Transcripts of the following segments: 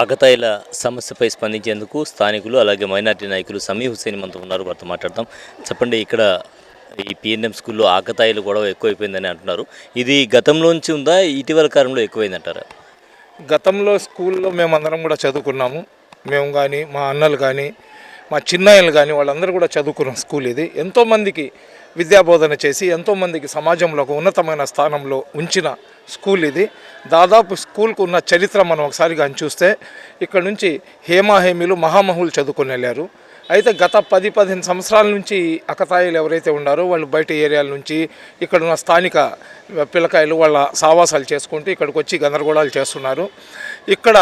ఆకతాయిల సమస్యపై స్పందించేందుకు స్థానికులు అలాగే మైనార్టీ నాయకులు సమీ హుసేన్ మనతో ఉన్నారు. వారితో మాట్లాడతాం. చెప్పండి ఇక్కడ ఈ పిఎన్ఎం స్కూల్లో ఆకతాయిలు గొడవ ఎక్కువైపోయిందని అంటున్నారు. ఇది గతంలోంచి ఉందా? ఇటీవల కాలంలో ఎక్కువైందంటారా? గతంలో స్కూల్లో మేమందరం కూడా చదువుకున్నాము. మేము కానీ మా అన్నలు కానీ మా చిన్నాయిలు కానీ వాళ్ళందరూ కూడా చదువుకున్నాం స్కూల్ ఇది. ఎంతోమందికి విద్యాబోధన చేసి ఎంతోమందికి సమాజంలో ఒక ఉన్నతమైన స్థానంలో ఉంచిన స్కూల్ ఇది. దాదాపు స్కూల్కు ఉన్న చరిత్ర మనం ఒకసారి కానీ చూస్తే ఇక్కడ నుంచి హేమాహేమీలు మహామహులు చదువుకొని వెళ్ళారు. అయితే గత పది పదిహేను సంవత్సరాల నుంచి అకతాయిలు ఎవరైతే ఉన్నారో వాళ్ళు బయట ఏరియాల నుంచి ఇక్కడ ఉన్న స్థానిక పిల్లకాయలు వాళ్ళ సావాసాలు చేసుకుంటూ ఇక్కడికి వచ్చి గందరగోళాలు చేస్తున్నారు. ఇక్కడ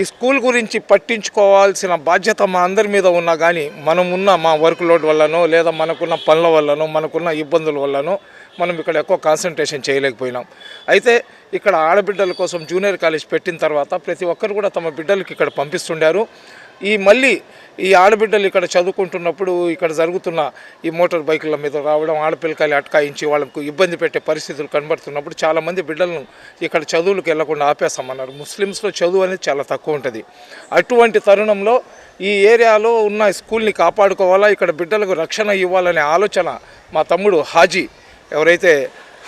ఈ స్కూల్ గురించి పట్టించుకోవాల్సిన బాధ్యత మా అందరి మీద ఉన్నా కానీ మనం ఉన్న మా వర్క్ లోడ్ వల్లనో లేదా మనకున్న పనుల వల్లనో మనకున్న ఇబ్బందుల వల్లనో మనం ఇక్కడ ఎక్కువ కాన్సన్ట్రేషన్ చేయలేకపోయినాం. అయితే ఇక్కడ ఆడబిడ్డల కోసం జూనియర్ కాలేజ్ పెట్టిన తర్వాత ప్రతి ఒక్కరు కూడా తమ బిడ్డలకి ఇక్కడ పంపిస్తుండారు. ఈ మళ్ళీ ఈ ఆడబిడ్డలు ఇక్కడ చదువుకుంటున్నప్పుడు ఇక్కడ జరుగుతున్న ఈ మోటార్ బైకుల మీద రావడం ఆడపిల్లకాయలు అటకాయించి వాళ్ళకు ఇబ్బంది పెట్టే పరిస్థితులు కనబడుతున్నప్పుడు చాలామంది బిడ్డలను ఇక్కడ చదువులకు వెళ్ళకుండా ఆపేస్తామన్నారు. ముస్లిమ్స్లో చదువు అనేది చాలా తక్కువ ఉంటుంది. అటువంటి తరుణంలో ఈ ఏరియాలో ఉన్న స్కూల్ని కాపాడుకోవాలా ఇక్కడ బిడ్డలకు రక్షణ ఇవ్వాలనే ఆలోచన మా తమ్ముడు హాజీ ఎవరైతే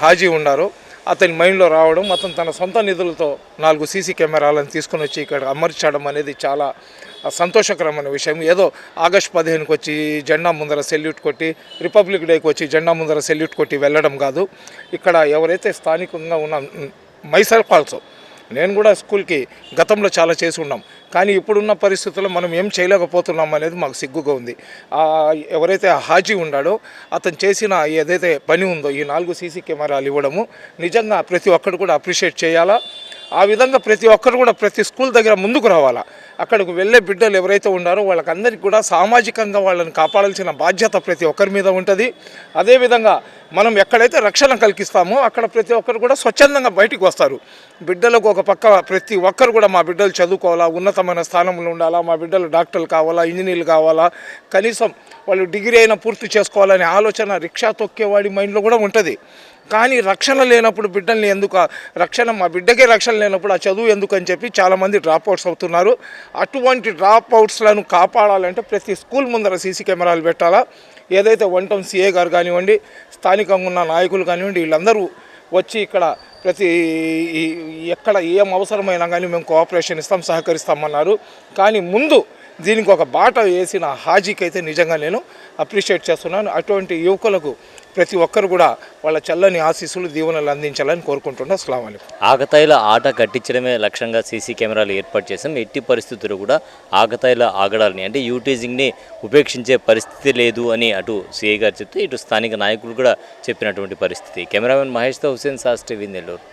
హాజీ ఉన్నారో అతని మైండ్లో రావడం అతను తన సొంత నిధులతో నాలుగు సీసీ కెమెరాలను తీసుకొని వచ్చి ఇక్కడ అమర్చడం అనేది చాలా సంతోషకరమైన విషయం. ఏదో ఆగస్ట్ పదిహేనుకి వచ్చి జెండా ముందర సెల్యూట్ కొట్టి రిపబ్లిక్ డేకి వచ్చి జెండా ముందర సెల్యూట్ కొట్టి వెళ్ళడం కాదు. ఇక్కడ ఎవరైతే స్థానికంగా ఉన్న మైసెల్ఫ్ ఆల్సో నేను కూడా స్కూల్కి గతంలో చాలా చేసి ఉన్నాం. కానీ ఇప్పుడున్న పరిస్థితుల్లో మనం ఏం చేయలేకపోతున్నాం అనేది మాకు సిగ్గుగా ఉంది. ఎవరైతే ఆ హాజీ ఉన్నాడో అతను చేసిన ఏదైతే పని ఉందో ఈ నాలుగు సీసీ కెమెరాలు ఇవ్వడము నిజంగా ప్రతి ఒక్కరు కూడా అప్రిషియేట్ చేయాలా? ఆ విధంగా ప్రతి ఒక్కరు కూడా ప్రతి స్కూల్ దగ్గర ముందుకు రావాలా. అక్కడికి వెళ్ళే బిడ్డలు ఎవరైతే ఉన్నారో వాళ్ళకందరికీ కూడా సామాజికంగా వాళ్ళని కాపాడాల్సిన బాధ్యత ప్రతి ఒక్కరి మీద ఉంటుంది. అదేవిధంగా మనం ఎక్కడైతే రక్షణ కల్పిస్తామో అక్కడ ప్రతి ఒక్కరు కూడా స్వచ్ఛందంగా బయటికి వస్తారు. బిడ్డలకు ఒక పక్క ప్రతి ఒక్కరు కూడా మా బిడ్డలు చదువుకోవాలా ఉన్నతమైన స్థానంలో ఉండాలా మా బిడ్డలు డాక్టర్లు కావాలా ఇంజనీర్లు కావాలా కనీసం వాళ్ళు డిగ్రీ అయినా పూర్తి చేసుకోవాలనే ఆలోచన రిక్షా తొక్కేవాడి మైండ్లో కూడా ఉంటుంది. కానీ రక్షణ లేనప్పుడు బిడ్డల్ని ఎందుకు రక్షణ మా బిడ్డకే రక్షణ లేనప్పుడు ఆ చదువు ఎందుకు అని చెప్పి చాలామంది డ్రాప్ అవుట్స్ అవుతున్నారు. అటువంటి డ్రాప్ అవుట్స్లను కాపాడాలంటే ప్రతి స్కూల్ ముందర సీసీ కెమెరాలు పెట్టాలా? ఏదైతే వన్ టౌన్ సిఏ గారు కానివ్వండి స్థానికంగా ఉన్న నాయకులు కానివ్వండి వీళ్ళందరూ వచ్చి ఇక్కడ ప్రతి ఎక్కడ ఏం అవసరమైనా కానీ మేము కోఆపరేషన్ ఇస్తాం సహకరిస్తామన్నారు. కానీ ముందు దీనికి ఒక బాట వేసిన హాజీకి అయితే నిజంగా నేను అప్రిషియేట్ చేస్తున్నాను. అటువంటి యువకులకు ప్రతి ఒక్కరు కూడా వాళ్ళ చల్లని ఆశీస్సులు దీవెనలు అందించాలని కోరుకుంటున్నా. అస్సలం ఆగతాయిల ఆట కట్టించడమే లక్ష్యంగా సీసీ కెమెరాలు ఏర్పాటు చేసాం ఎట్టి పరిస్థితులు కూడా ఆగతాయిల ఆగడాలని అంటే యూటీజింగ్ని ఉపేక్షించే పరిస్థితి లేదు అని అటు సిఐ గారు చెప్తే ఇటు స్థానిక నాయకులు కూడా చెప్పినటువంటి పరిస్థితి. కెమెరామెన్ మహేష్తో హుసేన్ శాస్త్రి నెల్లూరు.